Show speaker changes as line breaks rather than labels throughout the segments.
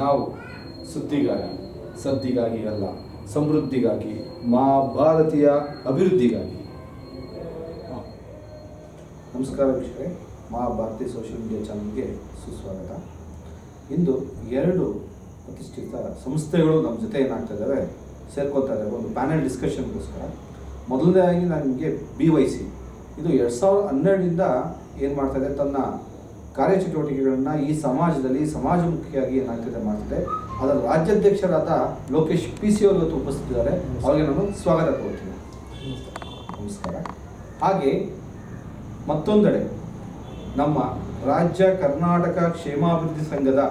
ನಾವು ಸುದ್ದಿಗಾಗಿ, ಸದ್ದಿಗಾಗಿ ಅಲ್ಲ, ಸಮೃದ್ಧಿಗಾಗಿ ಮಾ ಭಾರತೀಯ ಅಭಿವೃದ್ಧಿಗಾಗಿ ನಮಸ್ಕಾರ ವೀಕ್ಷಕರೇ. ಮಾ ಭಾರತಿ ಸೋಷಿಯಲ್ ಮೀಡಿಯಾ ಚಾನಲ್ಗೆ ಸುಸ್ವಾಗತ. ಇಂದು ಎರಡು ಪ್ರತಿಷ್ಠಿತ ಸಂಸ್ಥೆಗಳು ನಮ್ಮ ಜೊತೆ ಏನಾಗ್ತಾ ಇದ್ದಾವೆ ಸೇರ್ಕೊತಾ ಇದ್ದಾವೆ. ಒಂದು ಪ್ಯಾನೆಲ್ ಡಿಸ್ಕಷನ್ಗೋಸ್ಕರ ಮೊದಲನೇದಾಗಿ ನಾನು ನಿಮಗೆ ಬಿ ವೈ ಸಿ ಇದು ಎರಡು ಸಾವಿರದ ಹನ್ನೆರಡರಿಂದ ಏನು ಮಾಡ್ತಾ ಇದೆ? ತನ್ನ ಕಾರ್ಯಚಟುವಟಿಕೆಗಳನ್ನ ಈ ಸಮಾಜದಲ್ಲಿ ಸಮಾಜಮುಖಿಯಾಗಿ ಏನಾಗ್ತಿದೆ ಮಾಡ್ತಿದೆ. ಅದರ ರಾಜ್ಯಾಧ್ಯಕ್ಷರಾದ ಲೋಕೇಶ್ ಪಿ ಸಿ ಅವರು ಇವತ್ತು ಉಪಸ್ಥಿತಿದ್ದಾರೆ. ಅವರಿಗೆ ನಾನು ಸ್ವಾಗತ ಕೊಡ್ತೀನಿ ನಮಸ್ಕಾರ. ಹಾಗೆ ಮತ್ತೊಂದೆಡೆ ನಮ್ಮ ರಾಜ್ಯ ಕರ್ನಾಟಕ ಕ್ಷೇಮಾಭಿವೃದ್ಧಿ ಸಂಘದ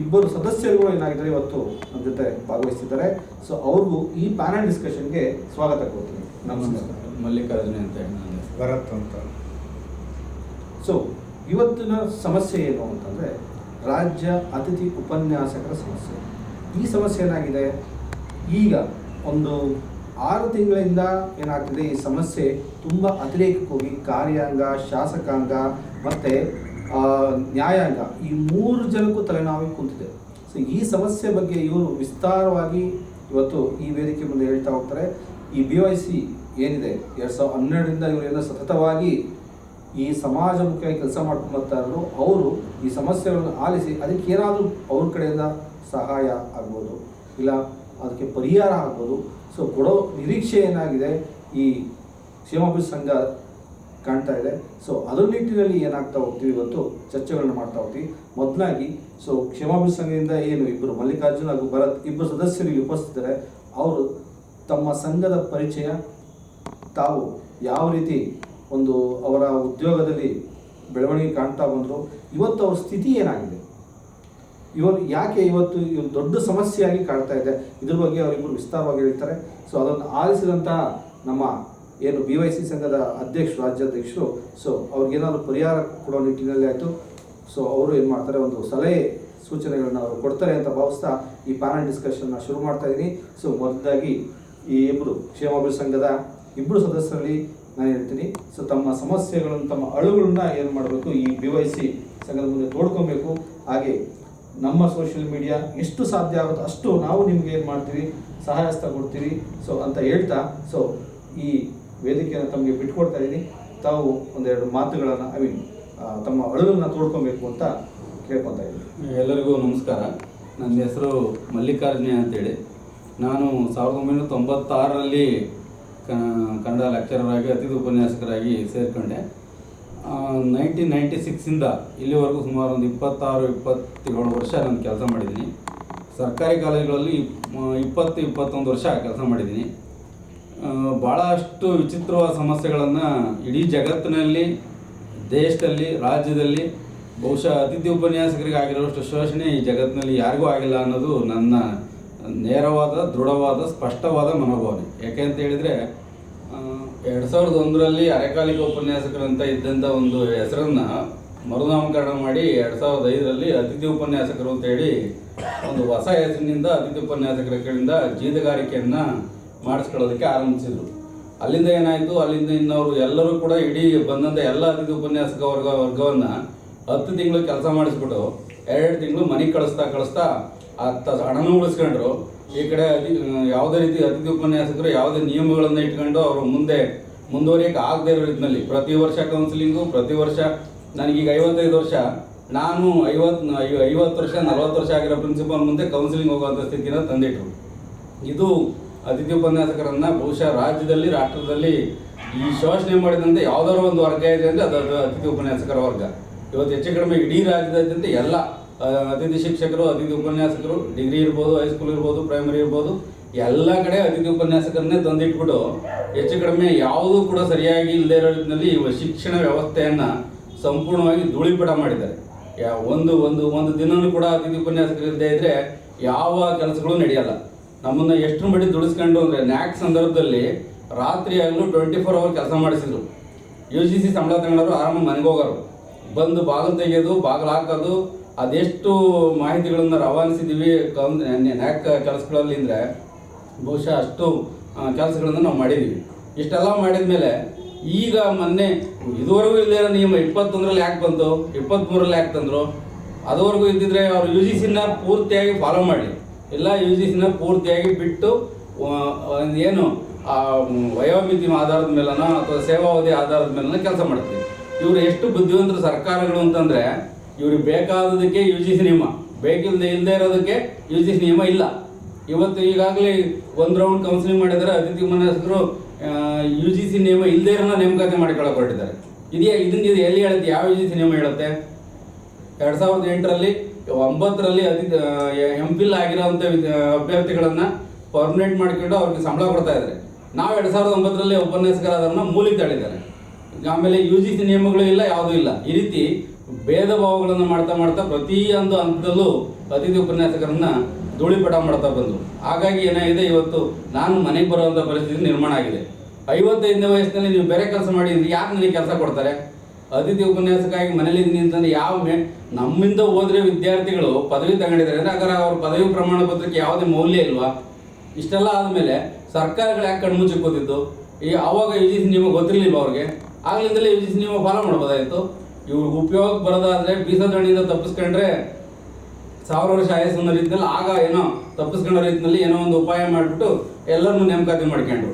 ಇಬ್ಬರು ಸದಸ್ಯರುಗಳು ಏನಾಗಿದ್ದಾರೆ ಇವತ್ತು ನಮ್ಮ ಜೊತೆ ಭಾಗವಹಿಸಿದ್ದಾರೆ ಸೊ ಅವ್ರಿಗೂ ಈ ಪ್ಯಾನಲ್ ಡಿಸ್ಕಷನ್ಗೆ ಸ್ವಾಗತ ಕೊಡ್ತೀನಿ ನಮಸ್ಕಾರ.
ಮಲ್ಲಿಕಾರ್ಜುನ ಅಂತ ಹೇಳಿ.
ಭರತ್ ಅಂತ.
ಸೊ ಇವತ್ತಿನ ಸಮಸ್ಯೆ ಏನು ಅಂತಂದರೆ ರಾಜ್ಯ ಅತಿಥಿ ಉಪನ್ಯಾಸಕರ ಸಮಸ್ಯೆ. ಈ ಸಮಸ್ಯೆ ಏನಾಗಿದೆ? ಈಗ ಒಂದು ಆರು ತಿಂಗಳಿಂದ ಏನಾಗ್ತಿದೆ ಈ ಸಮಸ್ಯೆ ತುಂಬ ಅತಿರೇಕಕ್ಕೋಗಿ ಕಾರ್ಯಾಂಗ, ಶಾಸಕಾಂಗ ಮತ್ತು ನ್ಯಾಯಾಂಗ ಈ ಮೂರು ಜನಕ್ಕೂ ತಲೆನಾವಿ ಕುಂತಿದೆ. ಸೊ ಈ ಸಮಸ್ಯೆ ಬಗ್ಗೆ ಇವರು ವಿಸ್ತಾರವಾಗಿ ಇವತ್ತು ಈ ವೇದಿಕೆ ಮುಂದೆ ಹೇಳ್ತಾ ಹೋಗ್ತಾರೆ. ಈ ಬಿ ವೈ ಸಿ ಏನಿದೆ? ಎರಡು ಸಾವಿರದ ಹನ್ನೆರಡರಿಂದ ಇವರೆಲ್ಲ ಸತತವಾಗಿ ಈ ಸಮಾಜಮುಖಿಯಾಗಿ ಕೆಲಸ ಮಾಡ್ಕೊಂಡು ಬರ್ತಾ ಅವರು ಈ ಸಮಸ್ಯೆಗಳನ್ನು ಆಲಿಸಿ ಅದಕ್ಕೆ ಏನಾದರೂ ಅವ್ರ ಕಡೆಯಿಂದ ಸಹಾಯ ಆಗ್ಬೋದು, ಇಲ್ಲ ಅದಕ್ಕೆ ಪರಿಹಾರ ಆಗ್ಬೋದು. ಸೊ ಕೊಡೋ ನಿರೀಕ್ಷೆ ಏನಾಗಿದೆ? ಈ ಕ್ಷೇಮಾಭಿವೃದ್ಧಿ ಸಂಘ ಕಾಣ್ತಾ ಇದೆ. ಸೊ ಅದರ ನಿಟ್ಟಿನಲ್ಲಿ ಏನಾಗ್ತಾ ಹೋಗ್ತೀವಿ ಇವತ್ತು? ಚರ್ಚೆಗಳನ್ನ ಮಾಡ್ತಾ ಹೋಗ್ತೀವಿ. ಮೊದಲಾಗಿ ಸೊ ಕ್ಷೇಮಾಭಿವೃದ್ಧಿ ಸಂಘದಿಂದ ಏನು ಇಬ್ಬರು ಮಲ್ಲಿಕಾರ್ಜುನ್ ಹಾಗೂ ಭರತ್ ಇಬ್ಬರು ಸದಸ್ಯರು ಉಪಸ್ಥಿತರೆ, ಅವರು ತಮ್ಮ ಸಂಘದ ಪರಿಚಯ ತಾವು ಯಾವ ರೀತಿ ಒಂದು ಅವರ ಉದ್ಯೋಗದಲ್ಲಿ ಬೆಳವಣಿಗೆ ಕಾಣ್ತಾ ಬಂದರು. ಇವತ್ತು ಅವ್ರ ಸ್ಥಿತಿ ಏನಾಗಿದೆ? ಇವರು ಯಾಕೆ ಇವತ್ತು ಇವರು ದೊಡ್ಡ ಸಮಸ್ಯೆಯಾಗಿ ಕಾಣ್ತಾ ಇದೆ? ಇದ್ರ ಬಗ್ಗೆ ಅವರಿಬ್ಬರು ವಿಸ್ತಾರವಾಗಿ ಹೇಳ್ತಾರೆ. ಸೊ ಅದನ್ನು ಆಲಿಸಿದಂತಹ ನಮ್ಮ ಏನು ಬಿ ವೈ ಸಿ ಸಂಘದ ಅಧ್ಯಕ್ಷರು ರಾಜ್ಯಾಧ್ಯಕ್ಷರು ಸೊ ಅವ್ರಿಗೇನಾದ್ರು ಪರಿಹಾರ ಕೊಡೋ ನಿಟ್ಟಿನಲ್ಲಿ ಆಯಿತು. ಸೊ ಅವರು ಏನು ಮಾಡ್ತಾರೆ? ಒಂದು ಸಲಹೆ ಸೂಚನೆಗಳನ್ನ ಅವರು ಕೊಡ್ತಾರೆ ಅಂತ ಭಾವಿಸ್ತಾ ಈ ಪ್ಯಾನಲ್ ಡಿಸ್ಕಷನ್ನ ಶುರು ಮಾಡ್ತಾ ಇದ್ದೀನಿ ಸೊ ಮೊದಲಾಗಿ ಈ ಇಬ್ಬರು ಕ್ಷೇಮಾಭಿವೃದ್ಧಿ ಸಂಘದ ಇಬ್ಬರು ಸದಸ್ಯರಲ್ಲಿ ನಾನು ಹೇಳ್ತೀನಿ. ಸೊ, ತಮ್ಮ ಸಮಸ್ಯೆಗಳನ್ನು, ತಮ್ಮ ಅಳುಗಳನ್ನ ಏನು ಮಾಡಬೇಕು, ಈ ಬಿ ವೈ ಸಿ ಸಂಘದ ಮುಂದೆ ತೋಡ್ಕೊಬೇಕು. ಹಾಗೆ ನಮ್ಮ ಸೋಷಿಯಲ್ ಮೀಡಿಯಾ ಎಷ್ಟು ಸಾಧ್ಯ ಆಗುತ್ತೋ ಅಷ್ಟು ನಾವು ನಿಮ್ಗೆ ಏನು ಮಾಡ್ತೀವಿ ಸಹಾಯಸ್ತ ಕೊಡ್ತೀವಿ ಸೊ, ಅಂತ ಹೇಳ್ತಾ, ಸೊ, ಈ ವೇದಿಕೆಯನ್ನು ತಮಗೆ ಬಿಟ್ಕೊಡ್ತಾ ಇದ್ದೀನಿ. ತಾವು ಒಂದೆರಡು ಮಾತುಗಳನ್ನು, ಐ ಮೀನ್ ತಮ್ಮ ಅಳುಗಳನ್ನ ತೋಡ್ಕೊಬೇಕು ಅಂತ ಕೇಳ್ಕೊತಾ ಇದ್ದೀನಿ.
ಎಲ್ಲರಿಗೂ ನಮಸ್ಕಾರ. ನನ್ನ ಹೆಸರು ಮಲ್ಲಿಕಾರ್ಜುನ ಅಂತೇಳಿ. ನಾನು ಸಾವಿರದ ಒಂಬೈನೂರ ತೊಂಬತ್ತಾರರಲ್ಲಿ ಕನ್ನಡ ಲೆಕ್ಚರರ್ ಆಗಿ, ಅತಿಥಿ ಉಪನ್ಯಾಸಕರಾಗಿ ಸೇರಿಕೊಂಡೆ. ನೈನ್ಟೀನ್ ನೈಂಟಿ ಸಿಕ್ಸಿಂದ ಇಲ್ಲಿವರೆಗೂ ಸುಮಾರು ಒಂದು ಇಪ್ಪತ್ತಾರು, ಇಪ್ಪತ್ತೇಳು ವರ್ಷ ನಾನು ಕೆಲಸ ಮಾಡಿದ್ದೀನಿ. ಸರ್ಕಾರಿ ಕಾಲೇಜುಗಳಲ್ಲಿ ಇಪ್- ಇಪ್ಪತ್ತು, ಇಪ್ಪತ್ತೊಂದು ವರ್ಷ ಕೆಲಸ ಮಾಡಿದ್ದೀನಿ. ಭಾಳಷ್ಟು ವಿಚಿತ್ರವಾದ ಸಮಸ್ಯೆಗಳನ್ನು ಇಡೀ ಜಗತ್ತಿನಲ್ಲಿ, ದೇಶದಲ್ಲಿ, ರಾಜ್ಯದಲ್ಲಿ, ಬಹುಶಃ ಅತಿಥಿ ಉಪನ್ಯಾಸಕರಿಗೆ ಆಗಿರೋಷ್ಟು ಶೋಷಣೆ ಈ ಜಗತ್ತಿನಲ್ಲಿ ಯಾರಿಗೂ ಆಗಿಲ್ಲ ಅನ್ನೋದು ನನ್ನ ನೇರವಾದ, ದೃಢವಾದ, ಸ್ಪಷ್ಟವಾದ ಮನೋಭಾವನೆ. ಯಾಕೆ ಅಂತ ಹೇಳಿದ್ರೆ ಎರಡು ಸಾವಿರದ ಒಂದರಲ್ಲಿ ಅರೆಕಾಲಿಕ ಉಪನ್ಯಾಸಕರಂತ ಇದ್ದಂಥ ಒಂದು ಹೆಸರನ್ನು ಮರುನಾಮಕರಣ ಮಾಡಿ ಎರಡು ಸಾವಿರದ ಐದರಲ್ಲಿ ಅತಿಥಿ ಉಪನ್ಯಾಸಕರು ಅಂತ ಹೇಳಿ ಒಂದು ಹೊಸ ಹೆಸರಿನಿಂದ ಅತಿಥಿ ಉಪನ್ಯಾಸಕರ ಕಡೆಯಿಂದ ಜೀತಗಾರಿಕೆಯನ್ನು ಮಾಡಿಸ್ಕೊಳ್ಳೋದಕ್ಕೆ ಆರಂಭಿಸಿದ್ರು. ಅಲ್ಲಿಂದ ಏನಾಯಿತು? ಅಲ್ಲಿಂದ ಇನ್ನವರು ಎಲ್ಲರೂ ಕೂಡ ಇಡೀ ಬಂದಂಥ ಎಲ್ಲ ಅತಿಥಿ ಉಪನ್ಯಾಸಕ ವರ್ಗ, ವರ್ಗವನ್ನು ಹತ್ತು ತಿಂಗಳು ಕೆಲಸ ಮಾಡಿಸ್ಬಿಟ್ಟು, ಎರಡು ತಿಂಗಳು ಮನೆಗೆ ಕಳಿಸ್ತಾ ಕಳಿಸ್ತಾ ಹತ್ತು ಹಣನೂ ಉಳಿಸ್ಕೊಂಡ್ರು. ಈ ಕಡೆ ಯಾವುದೇ ರೀತಿ ಅತಿಥಿ ಉಪನ್ಯಾಸಕರು ಯಾವುದೇ ನಿಯಮಗಳನ್ನು ಇಟ್ಕೊಂಡು ಅವರು ಮುಂದೆ ಮುಂದುವರಿಯಕ್ಕೆ ಆಗದೇ ಇರೋ ರೀತಿಯಲ್ಲಿ ಪ್ರತಿ ವರ್ಷ ಕೌನ್ಸಿಲಿಂಗು ಪ್ರತಿ ವರ್ಷ ನನಗೀಗ ಐವತ್ತೈದು ವರ್ಷ. ನಾನು ಐವತ್ತು ಐವತ್ತು ವರ್ಷ, ನಲವತ್ತು ವರ್ಷ ಆಗಿರೋ ಪ್ರಿನ್ಸಿಪಾಲ್ ಮುಂದೆ ಕೌನ್ಸಿಲಿಂಗ್ ಹೋಗುವಂಥ ಸ್ಥಿತಿನ ತಂದಿಟ್ರು. ಇದು ಅತಿಥಿ ಉಪನ್ಯಾಸಕರನ್ನ ಬಹುಶಃ ರಾಜ್ಯದಲ್ಲಿ, ರಾಷ್ಟ್ರದಲ್ಲಿ ಈ ಶೋಷಣೆ ಮಾಡಿದಂತೆ ಯಾವ್ದಾದ್ರು ಒಂದು ವರ್ಗ ಇದೆ ಅಂದ್ರೆ ಅದು ಅತಿಥಿ ಉಪನ್ಯಾಸಕರ ವರ್ಗ. ಇವತ್ತು ಹೆಚ್ಚು ಕಡಿಮೆ ಇಡೀ ರಾಜ್ಯದಾದ್ಯಂತ ಎಲ್ಲ ಅತಿಥಿ ಶಿಕ್ಷಕರು, ಅತಿಥಿ ಉಪನ್ಯಾಸಕರು, ಡಿಗ್ರಿ ಇರ್ಬೋದು ಹೈಸ್ಕೂಲ್ ಇರ್ಬೋದು ಪ್ರೈಮರಿ ಇರ್ಬೋದು, ಎಲ್ಲ ಕಡೆ ಅತಿಥಿ ಉಪನ್ಯಾಸಕರನ್ನೇ ತಂದಿಟ್ಬಿಟ್ಟು ಹೆಚ್ಚು ಕಡಿಮೆ ಯಾವುದೂ ಕೂಡ ಸರಿಯಾಗಿ ಇಲ್ಲದೇ ಇರೋ ರೀತಿಯಲ್ಲಿ ಇವ ಶಿಕ್ಷಣ ವ್ಯವಸ್ಥೆಯನ್ನು ಸಂಪೂರ್ಣವಾಗಿ ಧೂಳಿಪಟ ಮಾಡಿದ್ದಾರೆ. ಯಾ- ಒಂದು ಒಂದು ಒಂದು ದಿನನೂ ಕೂಡ ಅತಿಥಿ ಉಪನ್ಯಾಸಕರು ಇಲ್ಲದೆ ಇದ್ರೆ ಯಾವ ಕೆಲಸಗಳು ನಡೆಯಲ್ಲ. ನಮ್ಮನ್ನು ಎಷ್ಟು ಮಟ್ಟಿ ದುಡಿಸ್ಕೊಂಡು ಅಂದರೆ ನ್ಯಾಕ್ ಸಂದರ್ಭದಲ್ಲಿ ರಾತ್ರಿ ಆಗಲೂ ಟ್ವೆಂಟಿ ಫೋರ್ ಅವರ್ ಕೆಲಸ ಮಾಡಿಸಿದ್ರು. ಯು ಜಿ ಸಿ ಸಂಬಳ ತಗೊಂಡವರು ಆರಾಮ ಮನೆಗೆ ಹೋಗೋರು. ಬಂದು ಬಾಗಿಲು ತೆಗೆಯೋದು ಬಾಗಿಲು ಹಾಕೋದು ಅದೆಷ್ಟು ಮಾಹಿತಿಗಳನ್ನು ರವಾನಿಸಿದ್ದೀವಿ ನ್ಯಾಕ್ ಕೆಲಸಗಳಲ್ಲಿ ಅಂದರೆ ಬಹುಶಃ ಅಷ್ಟು ಕೆಲಸಗಳನ್ನು ನಾವು ಮಾಡಿದ್ದೀವಿ ಇಷ್ಟೆಲ್ಲ ಮಾಡಿದ ಮೇಲೆ ಈಗ ಮೊನ್ನೆ ಇದುವರೆಗೂ ಇಲ್ಲದೇ ಇರೋ ನಿಯಮ ಇಪ್ಪತ್ತೊಂದರಲ್ಲಿ ಯಾಕೆ ಬಂತು? ಇಪ್ಪತ್ತ್ಮೂರಲ್ಲಿ ಯಾಕೆ ತಂದರು? ಅದುವರೆಗೂ ಇದ್ದಿದ್ರೆ ಅವರು ಯು ಜಿ ಸಿನ ಪೂರ್ತಿಯಾಗಿ ಫಾಲೋ ಮಾಡಿ ಇಲ್ಲ ಯು ಜಿ ಸಿನ ಪೂರ್ತಿಯಾಗಿ ಬಿಟ್ಟು ಏನು, ಆ, ವಯೋಮಿತಿ ಆಧಾರದ ಮೇಲನ ಅಥವಾ ಸೇವಾವಧಿ ಆಧಾರದ ಮೇಲನ ಕೆಲಸ ಮಾಡ್ತೀವಿ. ಇವರು ಎಷ್ಟು ಬುದ್ಧಿವಂತರು ಸರ್ಕಾರಗಳು ಅಂತಂದ್ರೆ ಇವ್ರಿಗೆ ಬೇಕಾದದಕ್ಕೆ ಯು ಜಿ ಸಿ ನಿಯಮ. ಬೇಕಿಲ್ಲದೆ ಇಲ್ಲದೆ ಇರೋದಕ್ಕೆ ಯು ಜಿ ಸಿ ನಿಯಮ ಇಲ್ಲ. ಇವತ್ತು ಈಗಾಗಲೇ ಒಂದು ರೌಂಡ್ ಕೌನ್ಸಿಲಿಂಗ್ ಮಾಡಿದರೆ ಅತಿಥಿ ಉಪನ್ಯಾಸಕರು ಯು ಜಿ ಸಿ ನಿಯಮ ಇಲ್ಲದೇ ಇರೋ ನೇಮಕಾತಿ ಮಾಡಿಕೊಳ್ಳಕ್ಕೆ ಹೊರಟಿದ್ದಾರೆ. ಇದೆಯಾ ಇದನ್ನ ಇದು ಎಲ್ಲಿ ಹೇಳುತ್ತೆ? ಯಾವ ಯು ಜಿ ಸಿ ನಿಯಮ ಹೇಳುತ್ತೆ? ಎರಡು ಸಾವಿರದ ಎಂಟರಲ್ಲಿ, ಒಂಬತ್ತರಲ್ಲಿ ಅತಿ ಎಂ ಪಿಲ್ ಆಗಿರೋಂಥ ಅಭ್ಯರ್ಥಿಗಳನ್ನು ಪರ್ಮನೆಂಟ್ ಮಾಡ್ಕೊಂಡು ಅವ್ರಿಗೆ ಸಂಬಳ ಕೊಡ್ತಾ ಇದ್ದಾರೆ. ನಾವು ಎರಡು ಸಾವಿರದ ಒಂಬತ್ತರಲ್ಲಿ ಉಪನ್ಯಾಸಕರಾದವ್ರನ್ನ ಮೂಲಿಗೆ ತಳ್ಳಿದ್ದಾರೆ. ಆಮೇಲೆ ಯು ಜಿ ಸಿ ನಿಯಮಗಳು ಇಲ್ಲ, ಯಾವುದೂ ಇಲ್ಲ. ಈ ರೀತಿ ಭೇದ ಭಾವಗಳನ್ನು ಮಾಡ್ತಾ ಮಾಡ್ತಾ ಪ್ರತಿಯೊಂದು ಹಂತದಲ್ಲೂ ಅತಿಥಿ ಉಪನ್ಯಾಸಕರನ್ನ ಧೂಳಿಪಟ ಮಾಡ್ತಾ ಬಂದರು. ಹಾಗಾಗಿ ಏನಾಗಿದೆ, ಇವತ್ತು ನಾನು ಮನೆಗೆ ಬರುವಂಥ ಪರಿಸ್ಥಿತಿ ನಿರ್ಮಾಣ ಆಗಿದೆ. ಐವತ್ತೈದನೇ ವಯಸ್ಸಿನಲ್ಲಿ ನೀವು ಬೇರೆ ಕೆಲಸ ಮಾಡಿ ಅಂದ್ರೆ ಯಾರು ನನಗೆ ಕೆಲಸ ಕೊಡ್ತಾರೆ? ಅತಿಥಿ ಉಪನ್ಯಾಸಕ್ಕಾಗಿ ಮನೇಲಿ ನಿಂತಂದ್ರೆ ಯಾವ ನಮ್ಮಿಂದ ಹೋದ್ರೆ ವಿದ್ಯಾರ್ಥಿಗಳು ಪದವಿ ತಗೊಂಡಿದ್ದಾರೆ ಅಂದ್ರೆ ಹಾಗಾದ್ರೆ ಅವ್ರ ಪದವಿ ಪ್ರಮಾಣ ಪತ್ರಕ್ಕೆ ಯಾವುದೇ ಮೌಲ್ಯ ಇಲ್ವಾ? ಇಷ್ಟೆಲ್ಲ ಆದಮೇಲೆ ಸರ್ಕಾರಗಳು ಯಾಕೆ ಕಣ್ಮುಚ್ಚಿ ಕೂತಿದ್ದು? ಈ ಅವಾಗ ಯು ಜಿ ಸಿ ನಿಯಮ ಗೊತ್ತಿರಲಿಲ್ಲ ಅವ್ರಿಗೆ? ಆಗ್ಲಿಂದಲೇ ಯು ಜಿ ಸಿ ನಿಯಮ ಫಾಲೋ ಮಾಡ್ಬೋದಾಯ್ತು ಇವ್ರಿಗೆ ಉಪಯೋಗ ಬರೋದಾದ್ರೆ ಬೀಸದಣಿಯಿಂದ ತಪ್ಪಿಸ್ಕೊಂಡ್ರೆ ಸಾವಿರ ವರ್ಷ ಆಯಸ್ಸನ್ನ ರೀತಿಯಲ್ಲಿ ಆಗ ಏನೋ ತಪ್ಪಿಸ್ಕೊಂಡೋ ರೀತಿಯಲ್ಲಿ ಏನೋ ಒಂದು ಉಪಾಯ ಮಾಡಿಬಿಟ್ಟು ಎಲ್ಲರನ್ನು ನೇಮಕಾತಿ ಮಾಡ್ಕೊಂಡ್ರು.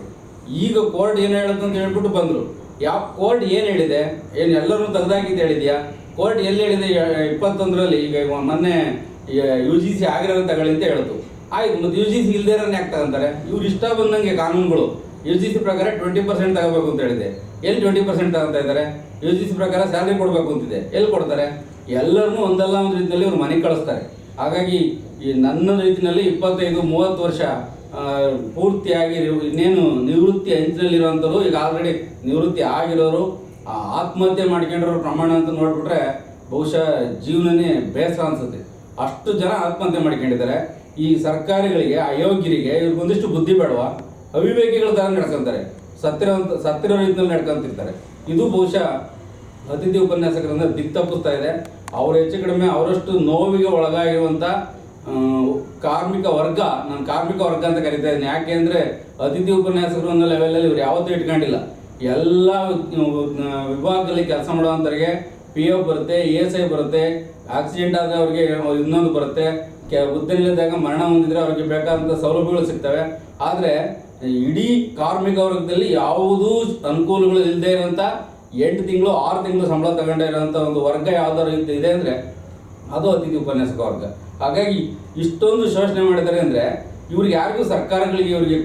ಈಗ ಕೋರ್ಟ್ ಏನು ಹೇಳುತ್ತೆ ಅಂತ ಹೇಳ್ಬಿಟ್ಟು ಬಂದರು. ಯಾವ ಕೋರ್ಟ್ ಏನು ಹೇಳಿದೆ? ಏನು ಎಲ್ಲರನ್ನೂ ತೆಗೆದಾಕಿದ್ದು ಹೇಳಿದ್ಯಾ? ಕೋರ್ಟ್ ಎಲ್ಲಿ ಹೇಳಿದೆ? ಇಪ್ಪತ್ತೊಂದರಲ್ಲಿ ಈಗ ಮೊನ್ನೆ ಯು ಜಿ ಸಿ ಆಗಿರೋ ತಗೊಳ್ಳಿ ಅಂತ ಹೇಳ್ತು. ಆಯ್ತು, ಮತ್ತು ಯು ಜಿ ಸಿ ಇಲ್ದೇ ಇರೋನ್ ಯಾಕೆ ತಗೊಂತಾರೆ? ಇವ್ರು ಇಷ್ಟ ಬಂದಂಗೆ ಕಾನೂನುಗಳು. ಯು ಜಿ ಸಿ ಪ್ರಕಾರ ಟ್ವೆಂಟಿ ಪರ್ಸೆಂಟ್ ತಗೋಬೇಕು ಅಂತ ಹೇಳಿದೆ. ಎಲ್ಲಿ ಟ್ವೆಂಟಿ ಪರ್ಸೆಂಟ್ ಅಂತ ಇದ್ದಾರೆ? ಯು ಜಿ ಸಿ ಪ್ರಕಾರ ಸ್ಯಾಲ್ರಿ ಕೊಡಬೇಕು ಅಂತಿದೆ. ಎಲ್ಲಿ ಕೊಡ್ತಾರೆ? ಎಲ್ಲರನ್ನೂ ಒಂದಲ್ಲ ಒಂದು ರೀತಿಯಲ್ಲಿ ಇವ್ರು ಮನೆಗೆ ಕಳಿಸ್ತಾರೆ. ಹಾಗಾಗಿ ಈ ನನ್ನ ರೀತಿಯಲ್ಲಿ ಇಪ್ಪತ್ತೈದು ಮೂವತ್ತು ವರ್ಷ ಪೂರ್ತಿಯಾಗಿ ಇನ್ನೇನು ನಿವೃತ್ತಿ ಅಂಚಿನಲ್ಲಿರುವಂಥವ್ರು ಈಗ ಆಲ್ರೆಡಿ ನಿವೃತ್ತಿ ಆಗಿರೋರು ಆ, ಆತ್ಮಹತ್ಯೆ ಮಾಡ್ಕೊಂಡಿರೋ ಪ್ರಮಾಣ ಅಂತ ನೋಡಿಬಿಟ್ರೆ ಬಹುಶಃ ಜೀವನನೇ ಬೇಸರ ಅನಿಸುತ್ತೆ. ಅಷ್ಟು ಜನ ಆತ್ಮಹತ್ಯೆ ಮಾಡ್ಕೊಂಡಿದ್ದಾರೆ. ಈ ಸರ್ಕಾರಗಳಿಗೆ ಅಯೋಗ್ಯರಿಗೆ ಇವ್ರಿಗೊಂದಿಷ್ಟು ಬುದ್ಧಿ ಬೇಡವಾ? ಅವಿವೇಕಿಗಳ ತರ ನಡ್ಕೊಂತಾರೆ. ಸತ್ತಿರೋ ಸತ್ತಿರೋ ರೀತಿಯಲ್ಲಿ ನಡ್ಕೊಂತಿರ್ತಾರೆ. ಇದು ಬಹುಶಃ ಅತಿಥಿ ಉಪನ್ಯಾಸಕರನ್ನ ದಿಕ್ ತಪ್ಪಿಸ್ತಾ ಇದೆ. ಅವ್ರು ಹೆಚ್ಚು ಕಡಿಮೆ ಅವರಷ್ಟು ನೋವಿಗೆ ಒಳಗಾಗಿರುವಂತ ಕಾರ್ಮಿಕ ವರ್ಗ, ನಾನು ಕಾರ್ಮಿಕ ವರ್ಗ ಅಂತ ಕರಿತಾ ಇದ್ದೀನಿ. ಯಾಕೆ ಅಂದರೆ ಅತಿಥಿ ಉಪನ್ಯಾಸಕರು ಅನ್ನೋ ಲೆವೆಲಲ್ಲಿ ಇವ್ರು ಯಾವತ್ತೂ ಇಟ್ಕೊಂಡಿಲ್ಲ. ಎಲ್ಲ ವಿಭಾಗದಲ್ಲಿ ಕೆಲಸ ಮಾಡುವಂತರಿಗೆ ಪಿ ಎಫ್ ಬರುತ್ತೆ ಇ ಎಸ್ ಐ ಬರುತ್ತೆ ಆಕ್ಸಿಡೆಂಟ್ ಆದ್ರೆ ಅವ್ರಿಗೆ ಇನ್ನೊಂದು ಬರುತ್ತೆ. ಕೆ- ಹುದ್ದೆಲಿದ್ದಾಗ ಮರಣ ಹೊಂದಿದ್ರೆ ಅವ್ರಿಗೆ ಬೇಕಾದಂಥ ಸೌಲಭ್ಯಗಳು ಸಿಗ್ತವೆ. ಆದರೆ ಇಡೀ ಕಾರ್ಮಿಕ ವರ್ಗದಲ್ಲಿ ಯಾವುದೂ ಅನುಕೂಲಗಳು ಇಲ್ಲದೆ ಇರೋಂಥ ಎಂಟು ತಿಂಗಳು, ಆರು ತಿಂಗಳು ಸಂಬಳ ತಗೊಂಡೇ ಇರೋಂಥ ಒಂದು ವರ್ಗ ಯಾವ್ದಾದ್ರು ಇದ್- ಅಂದರೆ ಅದು ಅತಿಥಿ ಉಪನ್ಯಾಸಕ ವರ್ಗ. ಹಾಗಾಗಿ ಇಷ್ಟೊಂದು ಶೋಷಣೆ ಮಾಡಿದ್ದಾರೆ ಅಂದರೆ ಇವ್ರಿಗೆ ಯಾರಿಗೂ ಸರ್ಕಾರಗಳಿಗೆ ಇವರಿಗೆ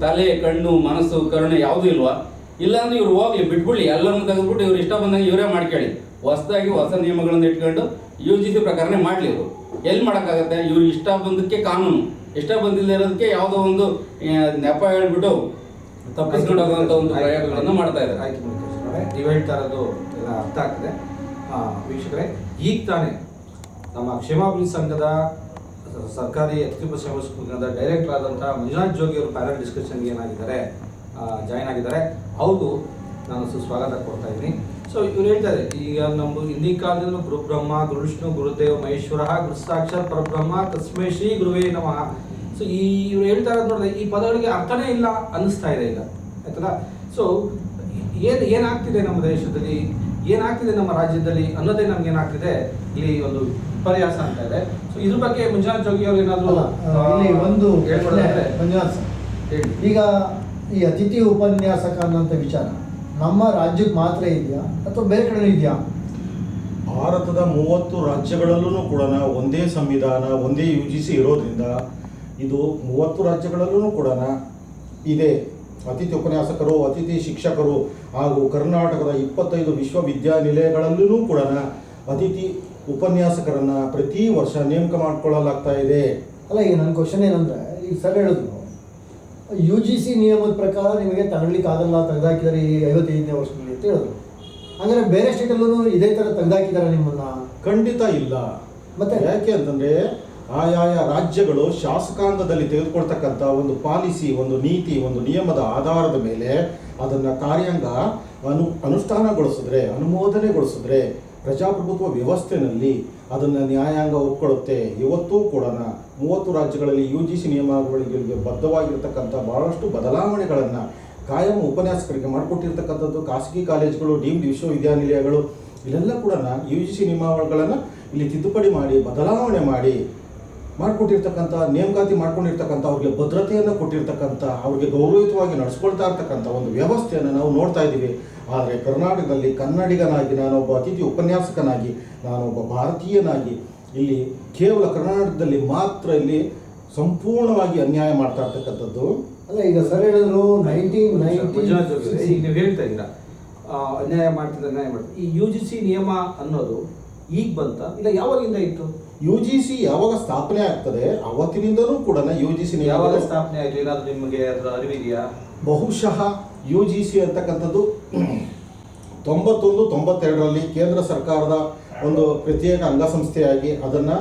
ತಲೆ, ಕಣ್ಣು, ಮನಸ್ಸು, ಕರುಣೆ ಯಾವುದೂ ಇಲ್ವಾ? ಇಲ್ಲಾಂದ್ರೆ ಇವ್ರು ಹೋಗ್ಲಿ, ಬಿಟ್ಬಿಡ್ಲಿ, ಎಲ್ಲರನ್ನು ತೆಗೆದ್ಬಿಟ್ಟು ಇವ್ರು ಇಷ್ಟ ಬಂದಂಗೆ ಇವರೇ ಮಾಡ್ಕೊಳ್ಳಿ. ಹೊಸದಾಗಿ ಹೊಸ ನಿಯಮಗಳನ್ನು ಇಟ್ಕೊಂಡು ಯು ಜಿ ಸಿ ಪ್ರಕಾರನೇ ಮಾಡಲಿ ಇವರು. ಎಲ್ಲಿ ಮಾಡೋಕ್ಕಾಗತ್ತೆ? ಇವ್ರಿಗೆ ಇಷ್ಟ ಬಂದಕ್ಕೆ ಕಾನೂನು. ಇಷ್ಟ ಬಂದಿಲ್ಲ ಇರೋದಕ್ಕೆ ಯಾವುದೋ ಒಂದು ನೆಪ ಹೇಳ್ಬಿಟ್ಟು ತಪ್ಪಿಸ್ಕೊಂಡು ಹೋಗುವಂಥ ಒಂದು ಪ್ರಯೋಗಗಳನ್ನು ಮಾಡ್ತಾ ಇದ್ದಾರೆ.
ಆಯ್ತು ನೀವು ಹೇಳ್ತಾ ಇರೋದು ಎಲ್ಲ ಅರ್ಥ ಆಗ್ತದೆ. ವೀಕ್ಷಕರೇ ಈಗ ತಾನೇ ನಮ್ಮ ಕ್ಷೇಮಾಭಿವೃದ್ಧಿ ಸಂಘದ ಸರ್ಕಾರಿ ಅತಿಥಿ ಸೇವಾ ಸಂಘದ ಡೈರೆಕ್ಟರ್ ಆದಂಥ ಮಂಜುನಾಥ್ ಜೋಗಿ ಅವರು ಪ್ಯಾನಲ್ ಡಿಸ್ಕಷನ್ಗೆ ಏನಾಗಿದ್ದಾರೆ ಜಾಯ್ನ್ ಆಗಿದ್ದಾರೆ. ಹೌದು ನಾನು ಸುಸ್ವಾಗತ ಕೊಡ್ತಾ ಇದ್ದೀನಿ. ಸೊ ಇವ್ರು ಹೇಳ್ತಾರೆ ಈಗ ನಮ್ಮ ಹಿಂದಿ ಕಾಲದಿಂದ ಗುರು ಬ್ರಹ್ಮ ಗುರು ವಿಷ್ಣು ಗುರುದೇವ ಮಹೇಶ್ವರ ಗುರು ಸಾಕ್ಷಾತ್ ಪರಬ್ರಹ್ಮ ತಸ್ಮೈ ಶ್ರೀ ಗುರುವೇ ನಮಃ. ಸೊ ಈ ಇವ್ರು ಹೇಳ್ತಾ ಇರೋದು ನೋಡಿದ್ರೆ ಈ ಪದಗಳಿಗೆ ಅರ್ಥನೇ ಇಲ್ಲ ಅನ್ನಿಸ್ತಾ ಇದೆ ಈಗ. ಆಯ್ತಲ್ಲ? ಸೊ ಏನು ಏನಾಗ್ತಿದೆ ನಮ್ಮ ದೇಶದಲ್ಲಿ? ಏನಾಗ್ತಿದೆ ನಮ್ಮ ರಾಜ್ಯದಲ್ಲಿ ಅನ್ನೋದೇ ನಮ್ಗೆ ಏನಾಗ್ತಿದೆ? ಇಲ್ಲಿ ಒಂದು ವಿಪರ್ಯಾಸ ಅಂತ ಇದೆ. ಸೊ ಇದ್ರ ಬಗ್ಗೆ ಮಂಜುನಾಥ್ ಜೋಗಿ ಅವರು ಏನಾದ್ರು
ಇಲ್ಲಿ ಒಂದು
ಹೇಳ್ಕೊಡೋದಾದ್ರೆ
ಮಂಜುನಾಥ್
ಹೇಳಿ.
ಈಗ ಈ ಅತಿಥಿ ಉಪನ್ಯಾಸಕ ಅನ್ನೋಂಥ ವಿಚಾರ. ನಮ್ಮ ರಾಜ್ಯಕ್ಕೆ ಮಾತ್ರ ಇದೆಯಾ ಅಥವಾ ಬೇರೆ ಕಡೆ ಇದೆಯಾ?
ಭಾರತದ ಮೂವತ್ತು ರಾಜ್ಯಗಳಲ್ಲೂ ಕೂಡ ಒಂದೇ ಸಂವಿಧಾನ ಒಂದೇ ಯು ಜಿ ಸಿ ಇರೋದ್ರಿಂದ ಇದು ಮೂವತ್ತು ರಾಜ್ಯಗಳಲ್ಲೂ ಕೂಡ ಇದೆ. ಅತಿಥಿ ಉಪನ್ಯಾಸಕರು ಅತಿಥಿ ಶಿಕ್ಷಕರು ಹಾಗೂ ಕರ್ನಾಟಕದ ಇಪ್ಪತ್ತೈದು ವಿಶ್ವವಿದ್ಯಾನಿಲಯಗಳಲ್ಲೂ ಕೂಡ ಅತಿಥಿ ಉಪನ್ಯಾಸಕರನ್ನು ಪ್ರತಿ ವರ್ಷ ನೇಮಕ ಮಾಡಿಕೊಳ್ಳಲಾಗ್ತಾ ಇದೆ.
ಅಲ್ಲ ಈಗ ನನ್ನ ಕ್ವಶನ್ ಏನಂದ್ರೆ ಈಗ ಸರ್ ಹೇಳಿದ್ರು ಯು ಜಿ ಸಿ ನಿಯಮದ ಪ್ರಕಾರ ನಿಮಗೆ ತಗೊಳ್ಲಿಕ್ಕೆ ಆಗಲ್ಲ ತೆಗೆದಾಕಿದ್ದಾರೆ ಈ ಐವತ್ತೈದನೇ ವರ್ಷದಲ್ಲಿ ಅಂತ ಹೇಳಿದ್ರು. ಹಂಗಾರೆ ಬೇರೆ ಸ್ಟೇಟಲ್ಲೂ ಇದೇ ಥರ ತೆಗೆದಾಕಿದ್ದಾರೆ ನಿಮ್ಮನ್ನ?
ಖಂಡಿತ ಇಲ್ಲ.
ಮತ್ತೆ?
ಯಾಕೆ ಅಂತಂದ್ರೆ ಆಯಾಯ ರಾಜ್ಯಗಳು ಶಾಸಕಾಂಗದಲ್ಲಿ ತೆಗೆದುಕೊಳ್ತಕ್ಕಂಥ ಒಂದು ಪಾಲಿಸಿ ಒಂದು ನೀತಿ ಒಂದು ನಿಯಮದ ಆಧಾರದ ಮೇಲೆ ಅದನ್ನ ಕಾರ್ಯಾಂಗ ಅನು ಅನುಷ್ಠಾನಗೊಳಿಸಿದ್ರೆ ಅನುಮೋದನೆಗೊಳಿಸಿದ್ರೆ ಪ್ರಜಾಪ್ರಭುತ್ವ ವ್ಯವಸ್ಥೆನಲ್ಲಿ ಅದನ್ನ ನ್ಯಾಯಾಂಗ ಒಪ್ಕೊಳ್ಳುತ್ತೆ. ಇವತ್ತೂ ಕೂಡ ಮೂವತ್ತು ರಾಜ್ಯಗಳಲ್ಲಿ ಯು ಜಿ ಸಿ ನಿಯಮಾವಳಿಗಳಿಗೆ ಬದ್ಧವಾಗಿರ್ತಕ್ಕಂಥ ಬಹಳಷ್ಟು ಬದಲಾವಣೆಗಳನ್ನು ಕಾಯಂ ಉಪನ್ಯಾಸಕರಿಗೆ ಮಾಡಿಕೊಟ್ಟಿರ್ತಕ್ಕಂಥದ್ದು ಖಾಸಗಿ ಕಾಲೇಜುಗಳು ಡೀಮ್ಡ್ ವಿಶ್ವವಿದ್ಯಾನಿಲಯಗಳು, ಇಲ್ಲೆಲ್ಲ ಕೂಡ ಯು ಜಿ ಸಿ ನಿಯಮಾವಳಿಗಳನ್ನು ಇಲ್ಲಿ ತಿದ್ದುಪಡಿ ಮಾಡಿ, ಬದಲಾವಣೆ ಮಾಡಿ ಮಾಡಿಕೊಟ್ಟಿರ್ತಕ್ಕಂಥ, ನೇಮಕಾತಿ ಮಾಡ್ಕೊಂಡಿರ್ತಕ್ಕಂಥ, ಅವ್ರಿಗೆ ಭದ್ರತೆಯನ್ನು ಕೊಟ್ಟಿರ್ತಕ್ಕಂಥ, ಅವ್ರಿಗೆ ಗೌರವಯುತವಾಗಿ ನಡೆಸ್ಕೊಳ್ತಾ ಇರ್ತಕ್ಕಂಥ ಒಂದು ವ್ಯವಸ್ಥೆಯನ್ನು ನಾವು ನೋಡ್ತಾ ಇದ್ದೀವಿ. ಆದರೆ ಕರ್ನಾಟಕದಲ್ಲಿ ಕನ್ನಡಿಗನಾಗಿ ನಾನೊಬ್ಬ ಅತಿಥಿ ಉಪನ್ಯಾಸಕನಾಗಿ ನಾನೊಬ್ಬ ಭಾರತೀಯನಾಗಿ ಇಲ್ಲಿ ಕೇವಲ ಕರ್ನಾಟಕದಲ್ಲಿ ಮಾತ್ರ ಇಲ್ಲಿ ಸಂಪೂರ್ಣವಾಗಿ ಅನ್ಯಾಯ ಮಾಡ್ತಾ ಇರ್ತಕ್ಕಂಥದ್ದು.
ಅಲ್ಲ ಈಗ ಸರ್ ಹೇಳಿದ್ರು ನೈನ್ಟೀನ್
ಈಗ ನೀವು ಹೇಳ್ತಾ ಇದ್ದೀರಾ ಅನ್ಯಾಯ ಮಾಡ್ತಿದ್ದ ಅನ್ಯಾಯ ಮಾಡ್ತಿದ್ರೆ ಈ ಯು ಜಿ ಸಿ ನಿಯಮ ಅನ್ನೋದು ಈಗ ಬಂತ? ಇಲ್ಲ ಯಾವಾಗಿಂದ ಇತ್ತು?
ಯು ಜಿ ಸಿ ಯಾವಾಗ ಸ್ಥಾಪನೆ ಆಗ್ತದೆ? ಅವತ್ತಿನಿಂದಲೂ ಕೂಡ ಯು ಜಿ ಸಿ
ಯಾವಾಗ ಸ್ಥಾಪನೆ ಆಯಿತು ಏನಾದರೂ ನಿಮಗೆ ಅದರ ಅರಿವಿದೆಯಾ?
ಬಹುಶಃ ಯು ಜಿ ಸಿ ಅಂತಕ್ಕಂಥದ್ದು ತೊಂಬತ್ತೊಂದು ತೊಂಬತ್ತೆರಡರಲ್ಲಿ ಕೇಂದ್ರ ಸರ್ಕಾರದ ಒಂದು ಪ್ರತ್ಯೇಕ ಅಂಗಸಂಸ್ಥೆಯಾಗಿ ಅದನ್ನು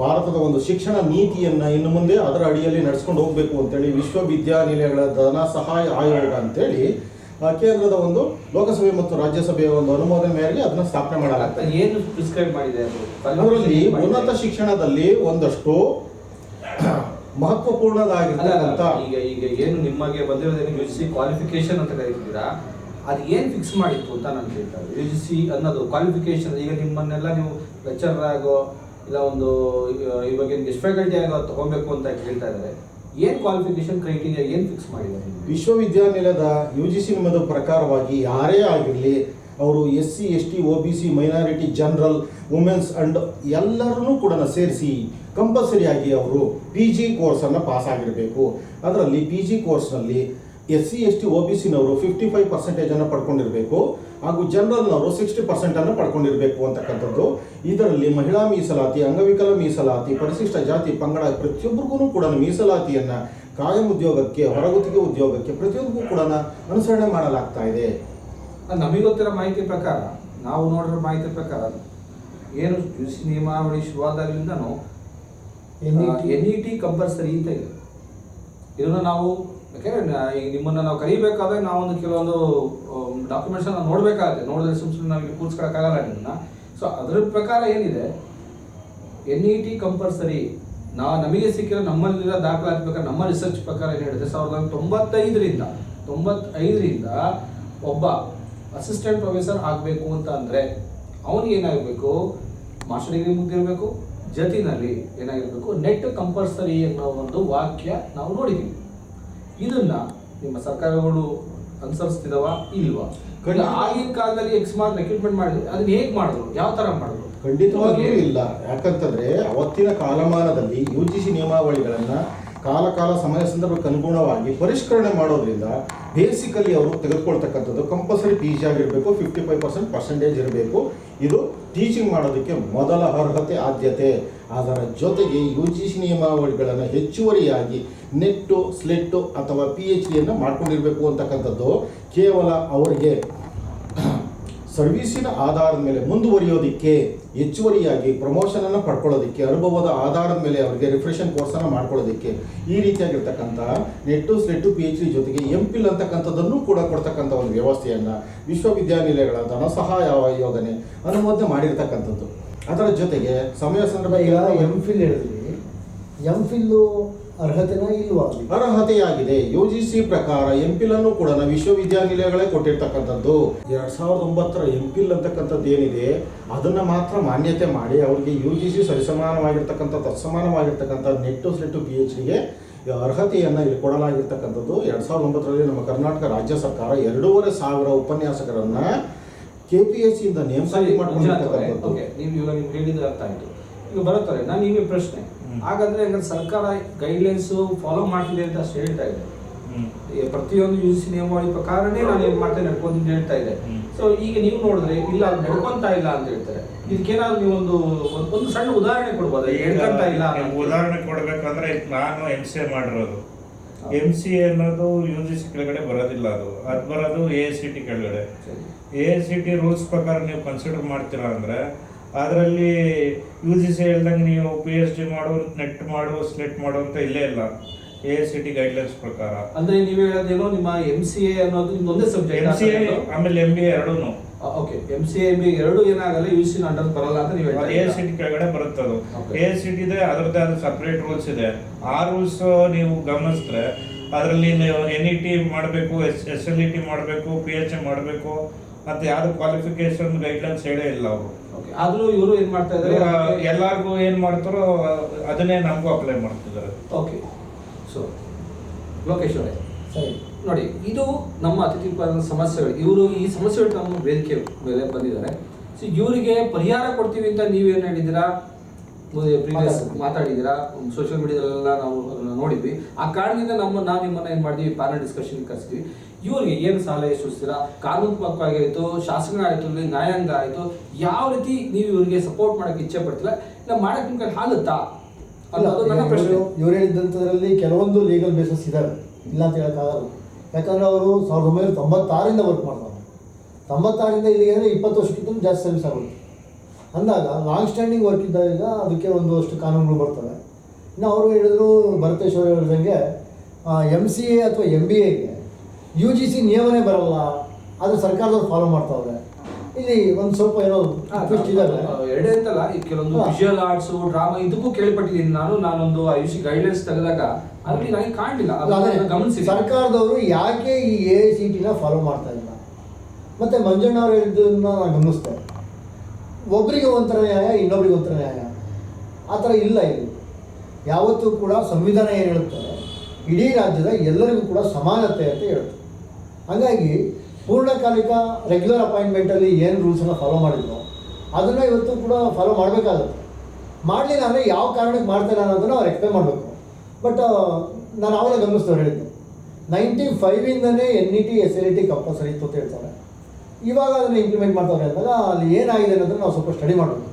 ಭಾರತದ ಒಂದು ಶಿಕ್ಷಣ ನೀತಿಯನ್ನು ಇನ್ನು ಮುಂದೆ ಅದರ ಅಡಿಯಲ್ಲಿ ನಡೆಸ್ಕೊಂಡು ಹೋಗಬೇಕು ಅಂತೇಳಿ ವಿಶ್ವವಿದ್ಯಾನಿಲಯಗಳ ಧನ ಸಹಾಯ ಆಯೋಗ ಅಂತೇಳಿ ಕೇಂದ್ರದ ಒಂದು ಲೋಕಸಭೆ ಮತ್ತು ರಾಜ್ಯಸಭೆಯ ಒಂದು ಅನುಮೋದನೆ ಮೇರೆಗೆ ಅದನ್ನು ಸ್ಥಾಪನೆ ಮಾಡಲಾಗ್ತದೆ.
ಏನು ಪ್ರಿಸ್ಕ್ರೈಬ್ ಮಾಡಿದೆ ಅದು?
ಅದರಲ್ಲಿ ಉನ್ನತ ಶಿಕ್ಷಣದಲ್ಲಿ ಒಂದಷ್ಟು ಮಹತ್ವಪೂರ್ಣದಾಗಿರ್ತಕ್ಕಂಥ
ಈಗ ಈಗ ಏನು ನಿಮಗೆ ಬಂದಿರೋದೇನು ಯು ಜಿ ಸಿ ಕ್ವಾಲಿಫಿಕೇಶನ್ ಅಂತ ಕರೀತಿದ್ದೀರಾ? ಅದು ಏನು ಫಿಕ್ಸ್ ಮಾಡಿತ್ತು ಅಂತ ನಾನು ಕೇಳ್ತಾರೆ ಯು ಜಿ ಸಿ ಅನ್ನೋದು ಕ್ವಾಲಿಫಿಕೇಶನ್ ಈಗ ನಿಮ್ಮನ್ನೆಲ್ಲ ನೀವು ಲೆಕ್ಚರ್ ಆಗೋ ಇಲ್ಲ ಒಂದು ಇವಾಗ ಎಷ್ಟು ಫ್ಯಾಕಲ್ಟಿ ಆಗೋ ತಗೊಬೇಕು ಅಂತ ಕೇಳ್ತಾ ಇದ್ದಾರೆ. ಏನು ಕ್ವಾಲಿಫಿಕೇಶನ್ ಕ್ರೈಟೀರಿಯಾ ಏನು ಫಿಕ್ಸ್ ಮಾಡಿದ್ದಾರೆ?
ವಿಶ್ವವಿದ್ಯಾನಿಲಯದ ಯು ಜಿ ಸಿ ನಿಮ್ಮದು ಪ್ರಕಾರವಾಗಿ ಯಾರೇ ಆಗಿರಲಿ, ಅವರು S C S T O B C minority general women's and ಎಲ್ಲರನ್ನೂ ಕೂಡ ಸೇರಿಸಿ ಕಂಪಲ್ಸರಿಯಾಗಿ ಅವರು ಪಿ ಜಿ ಕೋರ್ಸನ್ನು ಪಾಸ್ ಆಗಿರಬೇಕು ಅದರಲ್ಲಿ ಪಿ ಜಿ ಕೋರ್ಸ್ನಲ್ಲಿ S C S T O B ಸಿನವರು fifty five ಪರ್ಸೆಂಟೇಜನ್ನು ಪಡ್ಕೊಂಡಿರಬೇಕು ಹಾಗೂ ಜನರಲ್ನವರು ಸಿಕ್ಸ್ಟಿ ಪರ್ಸೆಂಟನ್ನು ಪಡ್ಕೊಂಡಿರಬೇಕು ಅಂತಕ್ಕಂಥದ್ದು. ಇದರಲ್ಲಿ ಮಹಿಳಾ ಮೀಸಲಾತಿ ಅಂಗವಿಕಲ ಮೀಸಲಾತಿ ಪರಿಶಿಷ್ಟ ಜಾತಿ ಪಂಗಡ ಪ್ರತಿಯೊಬ್ಬರಿಗೂ ಕೂಡ ಮೀಸಲಾತಿಯನ್ನು ಕಾಯಂ ಉದ್ಯೋಗಕ್ಕೆ ಹೊರಗುತ್ತಿಗೆ ಉದ್ಯೋಗಕ್ಕೆ ಪ್ರತಿಯೊಂದಕ್ಕೂ ಕೂಡ ಅನುಸರಣೆ ಮಾಡಲಾಗ್ತಾ ಇದೆ.
ನಮಗೊತ್ತಿರೋ ನಮಗೆ ಗೊತ್ತಿರೋ ಮಾಹಿತಿ ಪ್ರಕಾರ ನಾವು ನೋಡಿರೋ ಮಾಹಿತಿ ಪ್ರಕಾರ ಏನು ನಿಯಮಾವಳಿ ಶುರುವಾದಾಗಲಿಂದನೂ ಎನ್ ಇ ಟಿ ಕಂಪಲ್ಸರಿ ಅಂತ ಇದೆ. ಇದನ್ನು ನಾವು ನ- ಈಗ ನಿಮ್ಮನ್ನು ನಾವು ಕರಿಬೇಕಾದ್ರೆ ನಾವೊಂದು ಕೆಲವೊಂದು ಡಾಕ್ಯುಮೆಂಟ್ಸ್ ನಾವು ನೋಡಬೇಕಾಗುತ್ತೆ. ನೋಡಿದ್ರೆ ಸುಮ್ ಸುಮ್ಮನೆ ನಾವು ಇಲ್ಲಿ ನಿಮ್ಮನ್ನ. ಸೊ ಅದರ ಪ್ರಕಾರ ಏನಿದೆ? ಎನ್ ಇ ಟಿ ಕಂಪಲ್ಸರಿ ನಾವು ನಮಗೆ ಸಿಕ್ಕಿರೋ ನಮ್ಮಲ್ಲಿರೋ ದಾಖಲಾತಿ ಪ್ರಕಾರ, ನಮ್ಮ ರಿಸರ್ಚ್ ಪ್ರಕಾರ ಏನು ಹೇಳಿದೆ ಸಾವಿರದ ತೊಂಬತ್ತೈದರಿಂದ ತೊಂಬತ್ತೈದರಿಂದ ಒಬ್ಬ ಅಸಿಸ್ಟೆಂಟ್ ಪ್ರೊಫೆಸರ್ ಆಗಬೇಕು ಅಂತ ಅಂದರೆ ಅವನಿಗೆ ಏನಾಗಬೇಕು? ಮಾಸ್ಟರ್ ಡಿಗ್ರಿ ಮುಗ್ದಿರಬೇಕು, ಜತಿನಲ್ಲಿ ಏನಾಗಿರಬೇಕು? ನೆಟ್ ಕಂಪಲ್ಸರಿ ಅನ್ನೋ ಒಂದು ವಾಕ್ಯ ನಾವು ನೋಡಿದ್ದೀವಿ ಇದನ್ನ ನಿಮ್ಮ ಸರ್ಕಾರಗಳು ಅನುಸರಿಸ್ತಿದವ ಇಲ್ವಾ. ಆಗಿನ ಕಾಲದಲ್ಲಿ ಎಕ್ಸ್ ಮಾರ್ಕ್ ರೆಕ್ರೂಟ್ಮೆಂಟ್ ಮಾಡಿದ್ರು ಅದನ್ನ ಹೇಗೆ ಮಾಡಿದ್ರು? ಯಾವ ತರ ಮಾಡಿದ್ರು?
ಖಂಡಿತವಾಗಿಯೂ ಇಲ್ಲ. ಯಾಕಂತಂದ್ರೆ ಅವತ್ತಿನ ಕಾಲಮಾನದಲ್ಲಿ ಯು ಜಿ ಸಿ ನಿಯಮಾವಳಿಗಳನ್ನು ಕಾಲ ಸಮಯ ಸಂದರ್ಭಕ್ಕೆ ಅನುಗುಣವಾಗಿ ಪರಿಷ್ಕರಣೆ ಮಾಡೋದ್ರಿಂದ ಬೇಸಿಕಲಿ ಅವರು ತೆಗೆದುಕೊಳ್ತಕ್ಕಂಥದ್ದು ಕಂಪಲ್ಸರಿ ಪಿ ಜಿ ಆಗಿರಬೇಕು ಫಿಫ್ಟಿ ಫೈವ್ ಪರ್ಸೆಂಟ್ ಪರ್ಸೆಂಟೇಜ್ ಇರಬೇಕು. ಇದು ಟೀಚಿಂಗ್ ಮಾಡೋದಕ್ಕೆ ಮೊದಲ ಅರ್ಹತೆ, ಆದ್ಯತೆ. ಅದರ ಜೊತೆಗೆ ಯು ಜಿ ಸಿ ನಿಯಮಾವಳಿಗಳನ್ನು ಹೆಚ್ಚುವರಿಯಾಗಿ ನೆಟ್ಟು, ಸ್ಲೆಟ್ಟು ಅಥವಾ ಪಿ ಎಚ್ ಡಿಯನ್ನು ಮಾಡ್ಕೊಂಡಿರಬೇಕು ಅಂತಕ್ಕಂಥದ್ದು. ಕೇವಲ ಅವರಿಗೆ ಸರ್ವೀಸಿನ ಆಧಾರದ ಮೇಲೆ ಮುಂದುವರಿಯೋದಕ್ಕೆ, ಹೆಚ್ಚುವರಿಯಾಗಿ ಪ್ರಮೋಷನನ್ನು ಪಡ್ಕೊಳ್ಳೋದಕ್ಕೆ, ಅನುಭವದ ಆಧಾರದ ಮೇಲೆ ಅವರಿಗೆ ರಿಫ್ರೆಷನ್ ಕೋರ್ಸನ್ನು ಮಾಡ್ಕೊಳ್ಳೋದಕ್ಕೆ ಈ ರೀತಿಯಾಗಿರ್ತಕ್ಕಂಥ net, SLET P H D ಜೊತೆಗೆ ಎಂ ಪಿಲ್ ಅಂತಕ್ಕಂಥದ್ದನ್ನು ಕೂಡ ಕೊಡ್ತಕ್ಕಂಥ ಒಂದು ವ್ಯವಸ್ಥೆಯನ್ನು ವಿಶ್ವವಿದ್ಯಾನಿಲಯಗಳ ಧನ ಸಹಾಯ ಯೋಜನೆ ಅನುಮೋದನೆ ಮಾಡಿರ್ತಕ್ಕಂಥದ್ದು. ಅದರ ಜೊತೆಗೆ ಸಮಯ ಸಂದರ್ಭ
ಈಗ ಎಂ ಫಿಲ್ ಹೇಳಿದ್ರಿ. ಎಂ ಫಿಲ್ಲು ಅರ್ಹತೆನ ಇಲ್ವಾ
ಅರ್ಹತೆಯಾಗಿದೆ. ಯು ಜಿ ಸಿ ಪ್ರಕಾರ ಎಂ ಪಿಲ್ ಅನ್ನು ಕೂಡ ನಾವು ವಿಶ್ವವಿದ್ಯಾನಿಲಯಗಳೇ ಕೊಟ್ಟಿರ್ತಕ್ಕಂಥದ್ದು. ಎರಡ್ ಸಾವಿರದ ಒಂಬತ್ತರ ಎಂ ಪಿಲ್ ಅಂತಕ್ಕಂಥದ್ದು ಏನಿದೆ ಅದನ್ನ ಮಾತ್ರ ಮಾನ್ಯತೆ ಮಾಡಿ ಅವರಿಗೆ ಯು ಜಿ ಸಿ ಸರಿಸಮಾನವಾಗಿರ್ತಕ್ಕಂಥ ತತ್ಸಮಾನವಾಗಿರ್ತಕ್ಕಂಥ ನೆಟ್ಟು ಸೆಟ್ಟು ಪಿ ಎಚ್ ಡಿಗೆ ಅರ್ಹತೆಯನ್ನು ಇಲ್ಲಿ ಕೊಡಲಾಗಿರ್ತಕ್ಕಂಥದ್ದು. ಎರಡ್ ಸಾವಿರದ ಒಂಬತ್ತರಲ್ಲಿ ನಮ್ಮ ಕರ್ನಾಟಕ ರಾಜ್ಯ ಸರ್ಕಾರ ಎರಡೂವರೆ ಸಾವಿರ ಉಪನ್ಯಾಸಕರನ್ನ ಕೆ ಪಿ ಎಸ್ ಇಂದ ನೇಮ್
ಸರಿ
ಮಾಡ್ಕೊಂಡಿರ್ತಕ್ಕಂಥದ್ದು.
ಓಕೆ ನೀವು ಇವಾಗ ನೀವು ಹೇಳಿದ ಅರ್ಥ ಆಯ್ತು. ಈಗ ಬರುತ್ತಾರೆ ನಾನು ನಿಮಗೆ ಪ್ರಶ್ನೆ. ಹಾಗಾದ್ರೆ ಸರ್ಕಾರ ಗೈಡ್ಲೈನ್ಸ್ ಫಾಲೋ ಮಾಡ್ತಿದೆ ಅಂತ ಅಷ್ಟು ಹೇಳ್ತಾ ಇದೆ. ಪ್ರತಿಯೊಂದು ಯು ಸಿ ನಿಯಮಾವಳಿ ಪ್ರಕಾರನೇ ನಾನು ಏನ್ ಮಾಡ್ತೇನೆ ನಡ್ಕೊಂಡು ಹೇಳ್ತಾ ಇದೆ. ಸೊ ಈಗ ನೀವು ನೋಡಿದ್ರೆ ಇಲ್ಲ ಅದು ನಡ್ಕೊಂತಾ ಇಲ್ಲ ಅಂತ ಹೇಳ್ತಾರೆ. ಇದಕ್ಕೇನಾದ್ರು ನೀವು ಒಂದು ಒಂದು- ಸಣ್ಣ ಉದಾಹರಣೆ ಕೊಡ್ಬೋದಾ? ಹೇಳ್ಕೊಂತ ಇಲ್ಲ
ನಿಮ್ಗೆ ಉದಾಹರಣೆ ಕೊಡ್ಬೇಕಂದ್ರೆ ನಾನು ಎಂ ಸಿ ಎ ಮಾಡಿರೋದು.
ಎಂ
ಎಂ ಸಿ ಅನ್ನೋದು ಯು ಜಿ ಸಿ ಕೆಳಗಡೆ ಬರೋದಿಲ್ಲ ಅದು. ಅದು ಬರೋದು ಎ ಸಿ ಟಿ ಕೆಳಗಡೆ. ಎ ಸಿ ಟಿ ರೂಲ್ಸ್ ಪ್ರಕಾರ ನೀವು ಕನ್ಸಿಡರ್ ಮಾಡ್ತೀರಾ ಅಂದ್ರೆ ಅದರಲ್ಲಿ ಯು ಜಿ ಸಿ ಹೇಳ್ದಂಗೆ ನೀವು ಪಿ ಎಚ್ ಡಿ ಮಾಡು ನೆಟ್ ಮಾಡು ಸ್ಲೆಟ್ ಮಾಡು ಅಂತ ಇಲ್ಲೇ ಇಲ್ಲ. ಎ ಸಿ ಟಿ ಗೈಡ್ಲೈನ್ಸ್ ಪ್ರಕಾರ.
ಅಂದ್ರೆ ನೀವು ಹೇಳೋದೇನೋ ನಿಮ್ಮ ಎಂ ಸಿ ಎ ಅನ್ನೋದು ಒಂದೇ ಸಬ್ಜೆಕ್ಟ್
ಎಂ ಸಿ ಎ ಆಮೇಲೆ ಎಂ ಬಿ ಎ ಎರಡೂ
okay M C M B ಎರಡು ಏನಾಗಲ್ಲ ಯು ಸಿ ಅಂಡರ್ ಬರಲ್ಲ ಅಂತ ನೀವು
ಎ
ಇದ್ದೀರಾ.
ಸಿ ಟಿ ಕೆಳಗಡೆ ಬರುತ್ತೆ ಅದು.
ಎ
ಎ ಸಿ ಟಿ ಇದೆ ಅದರದ್ದೇ ಆದ ಸಪ್ರೇಟ್ ರೂಲ್ಸ್ ಇದೆ. ಆ ರೂಲ್ಸ್ ನೀವು ಗಮನಿಸಿದ್ರೆ ಅದರಲ್ಲಿ ನೀವು ಎನ್ ಇ ಟಿ ಮಾಡಬೇಕು S S L E T ಮಾಡಬೇಕು ಪಿ ಎಚ್ ಎ ಮಾಡಬೇಕು ಅಂತ ಯಾರು ಕ್ವಾಲಿಫಿಕೇಶನ್ ಗೈಡ್ಲೈನ್ಸ್ ಹೇಳೇ ಇಲ್ಲ ಅವರು.
ಓಕೆ ಆದರೂ ಇವರು ಏನ್ ಮಾಡ್ತಾ ಇದ್ದಾರೆ
ಎಲ್ಲಾರ್ಗು ಏನ್ ಮಾಡ್ತಾರೋ ಅದನ್ನೇ ನಮಗೂ ಅಪ್ಲೈ ಮಾಡ್ತಿದ್ದಾರೆ
ಓಕೆ ಸೊ ಲೋಕೇಶ್ ಅವರೇ
ಸರಿ.
ನೋಡಿ ಇದು ನಮ್ಮ ಅತಿಥಿ ಸಮಸ್ಯೆಗಳು. ಇವರು ಈ ಸಮಸ್ಯೆಗಳು ನಮ್ಮ ವೇದಿಕೆ ಮೇಲೆ ಬಂದಿದ್ದಾರೆ. ಸೊ ಇವರಿಗೆ ಪರಿಹಾರ ಕೊಡ್ತೀವಿ ಅಂತ ನೀವೇನು ಹೇಳಿದ್ದೀರಾ? ಪ್ರೀವಿಯಸ್ ಮಾತಾಡಿದ್ದೀರಾ? ಸೋಷಿಯಲ್ ಮೀಡಿಯಾದಲ್ಲೆಲ್ಲ ನಾವು ಅದನ್ನ ನೋಡಿದ್ವಿ. ಆ ಕಾರಣದಿಂದ ನಮ್ಮ ನಾವು ನಿಮ್ಮನ್ನ ಏನು ಮಾಡಿದ್ವಿ? ಪ್ಯಾನಲ್ ಡಿಸ್ಕಷನ್ ಕರೆಸಿದ್ವಿ. ಇವರಿಗೆ ಏನು ಸಾಲ ಸೂಚಿಸ್ತೀರಾ ಕಾನೂನಾತ್ಮಕವಾಗಿ ಆಯಿತು ಶಾಸನ ಆಯಿತು ನ್ಯಾಯಾಂಗ ಆಯಿತು ಯಾವ ರೀತಿ ನೀವು ಇವರಿಗೆ ಸಪೋರ್ಟ್ ಮಾಡೋಕ್ಕೆ ಇಚ್ಛೆ ಪಡ್ತೀರಾ? ಇಲ್ಲ ಮಾಡಕ್ಕೆ ನಿಮ್ಗೆ ಆಗುತ್ತಾ
ಇವರು ಹೇಳಿದ್ದಂಥದ್ರಲ್ಲಿ ಕೆಲವೊಂದು ಲೀಗಲ್ ಬೇಸಸ್ ಇದ್ದಾರೆ ಇಲ್ಲ ಅಂತ ಹೇಳೋಕ್ಕಾಗಲ್ಲ ಯಾಕಂದರೆ ಅವರು ಸಾವಿರದ ಒಂಬೈನೂರ ತೊಂಬತ್ತಾರಿಂದ ವರ್ಕ್ ಮಾಡ್ತಾರೆ. ತೊಂಬತ್ತಾರಿಂದ ಇಲ್ಲಿಗೆ ಅಂದರೆ ಇಪ್ಪತ್ತು ವರ್ಷಕ್ಕಿಂತ ಜಾಸ್ತಿ ಸರ್ವಿಸ್ ಆಗುತ್ತೆ ಅಂದಾಗ ಲಾಂಗ್ ಸ್ಟ್ಯಾಂಡಿಂಗ್ ವರ್ಕ್ ಇದ್ದಾಗ ಅದಕ್ಕೆ ಒಂದಷ್ಟು ಕಾನೂನುಗಳು ಬರ್ತವೆ. ಇನ್ನು ಅವರು ಹೇಳಿದ್ರು ಭರತೇಶ್ವರ ಹೇಳಿದಂಗೆ ಎಂ ಸಿ ಎ ಅಥವಾ ಎಂ ಬಿ ಎಗೆ ಯು ಜಿ ಸಿ ನಿಯಮನೇ ಬರಲ್ಲ. ಆದರೆ ಸರ್ಕಾರದವ್ರು ಫಾಲೋ ಮಾಡ್ತಾ ಮಾಡ್ತಾವ್ರೆ ಇಲ್ಲಿ ಒಂದು ಸ್ವಲ್ಪ ಏನೋ ಟ್ವಿಸ್ಟ್ ಇದ್ದಾವೆ
ಎರಡೇ ಅಂತಲ್ಲ ಈ ಕೆಲವೊಂದು. ವಿಜುವಲ್ ಆರ್ಟ್ಸ್ ಡ್ರಾಮಾ ಇದಕ್ಕೂ ಕೇಳ್ಪಟ್ಟಿದ್ದೀನಿ. ನಾನು ನಾನೊಂದು ಐ ಸಿ ಗೈಡ್ಲೈನ್ಸ್ ತೆಗೆದಾಗ ಅಲ್ಲಿ ನನಗೆ ಕಾಣಲಿಲ್ಲ.
ಅದೇ
ಗಮನಿಸಿ.
ಸರ್ಕಾರದವರು ಯಾಕೆ ಈ ಎ ಸಿ ಟಿನ ಫಾಲೋ ಮಾಡ್ತಾ ಇಲ್ಲ? ಮತ್ತೆ ಮಂಜಣ್ಣ ಅವರು ಹೇಳಿದ್ದನ್ನ ನಾನು ಗಮನಿಸ್ತೆ ಒಬ್ಬರಿಗೆ ಒಂಥರ ನ್ಯಾಯ ಇನ್ನೊಬ್ರಿಗೆ ಒಂಥರ ನ್ಯಾಯ. ಆ ಥರ ಇಲ್ಲ ಇಲ್ಲಿ ಯಾವತ್ತೂ ಕೂಡ ಸಂವಿಧಾನ ಏನು ಹೇಳುತ್ತೆ? ಇಡೀ ರಾಜ್ಯದ ಎಲ್ಲರಿಗೂ ಕೂಡ ಸಮಾನತೆ ಅಂತ ಹೇಳುತ್ತೆ. ಹಾಗಾಗಿ ಪೂರ್ಣಕಾಲಿಕ ರೆಗ್ಯುಲರ್ ಅಪಾಯಿಂಟ್ಮೆಂಟಲ್ಲಿ ಏನು ರೂಲ್ಸನ್ನು ಫಾಲೋ ಮಾಡಿದ್ರು ಅದನ್ನು ಇವತ್ತು ಕೂಡ ಫಾಲೋ ಮಾಡಬೇಕಾಗುತ್ತೆ. ಮಾಡಲಿಲ್ಲ ಅಂದರೆ ಯಾವ ಕಾರಣಕ್ಕೆ ಮಾಡ್ತಾರೆ ಅನ್ನೋದನ್ನು ಅವ್ರು ಎಕ್ಸ್ಪ್ಲೇನ್ ಮಾಡಬೇಕು. ಬಟ್ ನಾನು ಆವಾಗಲೇ ಗಮನಿಸ್ತವ್ರು ಹೇಳಿದ್ದು ninety ಫೈವಿಂದನೇ N E T S L E T compulsory ಇತ್ತು ಅಂತ ಹೇಳ್ತಾರೆ. ಇವಾಗ ಅದನ್ನು ಇಂಪ್ಲಿಮೆಂಟ್ ಮಾಡ್ತಾರೆ ಅಂದಾಗ ಅಲ್ಲಿ ಏನಾಗಿದೆ ಅನ್ನೋದನ್ನು ನಾವು ಸ್ವಲ್ಪ ಸ್ಟಡಿ ಮಾಡಬೇಕು.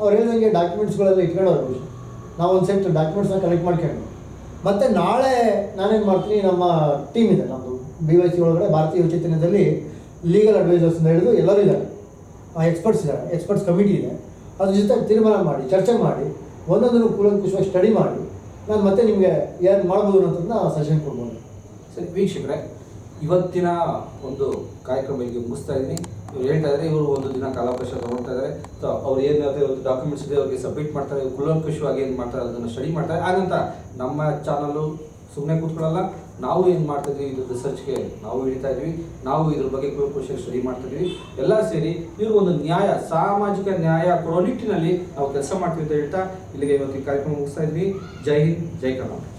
ಅವ್ರು ಹೇಳಿದಂಗೆ ಡಾಕ್ಯುಮೆಂಟ್ಸ್ಗಳೆಲ್ಲ ಇಟ್ಕೊಂಡವ್ರು ನಾವು ಒಂದು ಸೆಟ್ ಡಾಕ್ಯುಮೆಂಟ್ಸ್ನ ಕಲೆಕ್ಟ್ ಮಾಡ್ಕೊಂಡು. ಮತ್ತು ನಾಳೆ ನಾನೇನು ಮಾಡ್ತೀನಿ, ನಮ್ಮ ಟೀಮ್ ಇದೆ ನಮ್ಮದು ಬಿ ವೈ ಸಿ ಒಳಗಡೆ ಭಾರತೀಯ ಚೈತನ್ಯದಲ್ಲಿ ಲೀಗಲ್ ಅಡ್ವೈಸರ್ಸ್ ಅಂತ ಹಿಡಿದು ಎಲ್ಲರೂ ಇದ್ದಾರೆ. ಎಕ್ಸ್ಪರ್ಟ್ಸ್ ಇದ್ದಾರೆ. ಎಕ್ಸ್ಪರ್ಟ್ಸ್ ಕಮಿಟಿ ಇದೆ. ಅದ್ರ ಜೊತೆ ತೀರ್ಮಾನ ಮಾಡಿ, ಚರ್ಚೆ ಮಾಡಿ ಒಂದೊಂದನ್ನು ಕೂಲಂಕುಷವಾಗಿ ಸ್ಟಡಿ ಮಾಡಿ. ನಾನು ಮತ್ತೆ ನಿಮಗೆ ಏನು ಮಾಡ್ಬೋದು ಅನ್ನೋದನ್ನ ಸಜೆಷನ್ ಕೊಡ್ಬೋದು.
ಸರಿ, ವೀಕ್ಷಕರೇ, ಇವತ್ತಿನ ಒಂದು ಕಾರ್ಯಕ್ರಮ ಈಗ ಮುಗಿಸ್ತಾ ಇದ್ದೀನಿ. ಇವ್ರು ಹೇಳ್ತಾ ಇದ್ದಾರೆ ಇವರು ಒಂದು ದಿನ ಕಾಲಾವಕಾಶ ತಗೊಳ್ತಾ ಇದ್ದಾರೆ ಸೊ ಅವ್ರು ಏನಾದರೂ ಒಂದು ಡಾಕ್ಯುಮೆಂಟ್ಸ್ ಇದೆ, ಅವ್ರಿಗೆ ಸಬ್ಮಿಟ್ ಮಾಡ್ತಾರೆ, ಕುಲಂಕುಷವಾಗಿ ಏನು ಮಾಡ್ತಾರೆ ಅದನ್ನು ಸ್ಟಡಿ ಮಾಡ್ತಾರೆ. ಹಾಗಂತ ನಮ್ಮ ಚಾನಲ್ಲು ಸುಮ್ಮನೆ ಕೂತ್ಕೊಳ್ಳಲ್ಲ ನಾವು ಏನು ಮಾಡ್ತಿದ್ವಿ ಇದ್ರ ರಿಸರ್ಚ್ಗೆ ನಾವು ಹಿಡಿತಾ ಇದ್ವಿ, ನಾವು ಇದ್ರ ಬಗ್ಗೆ ಕೋಶ ಸ್ಟಡಿ ಮಾಡ್ತಾ ಇದ್ವಿ. ಎಲ್ಲ ಸೇರಿ ಇವ್ರಿಗೊಂದು ನ್ಯಾಯ, ಸಾಮಾಜಿಕ ನ್ಯಾಯ ಕೊಡೋ ನಾವು ಕೆಲಸ ಮಾಡ್ತೀವಿ ಅಂತ ಹೇಳ್ತಾ ಇಲ್ಲಿಗೆ ಇವತ್ತಿನ ಕಾರ್ಯಕ್ರಮ ಮುಗಿಸ್ತಾ ಇದ್ವಿ. ಜೈ ಹಿಂದ್, ಜೈ ಕರ್ನಾಟಕ.